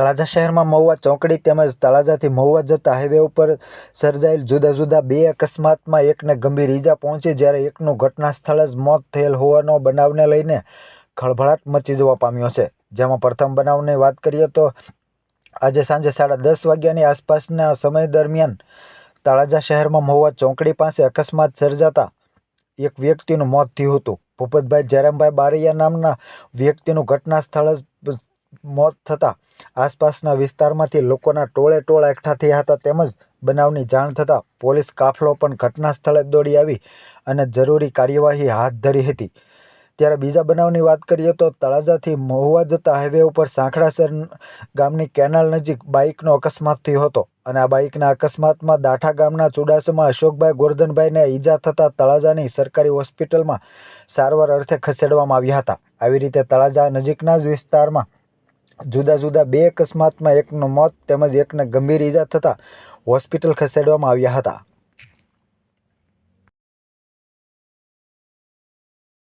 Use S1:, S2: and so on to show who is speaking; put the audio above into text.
S1: તળાજા શહેરમાં મહુવા ચોકડી તેમજ તળાજાથી મહુવા જતા હાઈવે ઉપર સર્જાયેલ જુદા જુદા બે અકસ્માતમાં એકને ગંભીર ઈજા પહોંચી જ્યારે એકનું ઘટના સ્થળે જ મોત થયેલ હોવાનો બનાવને લઈને ખળભળાટ મચી જવા પામ્યો છે. જેમાં પ્રથમ બનાવની વાત કરીએ તો આજે સાંજે સાડા દસ વાગ્યાની આસપાસના સમય દરમિયાન તળાજા શહેરમાં મહુવા ચોકડી પાસે અકસ્માત સર્જાતા એક વ્યક્તિનું મોત થયું હતું. ભૂપતભાઈ જયરામભાઈ બારૈયા નામના વ્યક્તિનું ઘટના સ્થળ જ મોત થતાં આસપાસના વિસ્તારમાંથી લોકોના ટોળે ટોળા એકઠા થયા હતા તેમજ બનાવની જાણ થતાં પોલીસ કાફલો પણ ઘટના સ્થળે દોડી આવી અને જરૂરી કાર્યવાહી હાથ ધરી હતી. ત્યારે બીજા બનાવની વાત કરીએ તો તળાજાથી મહુવા જતા હાઈવે ઉપર સાંખડાસર ગામની કેનાલ નજીક બાઇકનો અકસ્માત થયો હતો અને આ બાઇકના અકસ્માતમાં દાઠા ગામના ચુડાસમાં અશોકભાઈ ગોરધનભાઈને ઈજા થતાં તળાજાની સરકારી હોસ્પિટલમાં સારવાર અર્થે ખસેડવામાં આવ્યા હતા. આવી રીતે તળાજા નજીકના જ વિસ્તારમાં જુદા જુદા બે અકસ્માતમાં એકનું મોત તેમજ એકને ગંભીર ઈજા થતાં હોસ્પિટલ ખસેડવામાં આવ્યા હતા.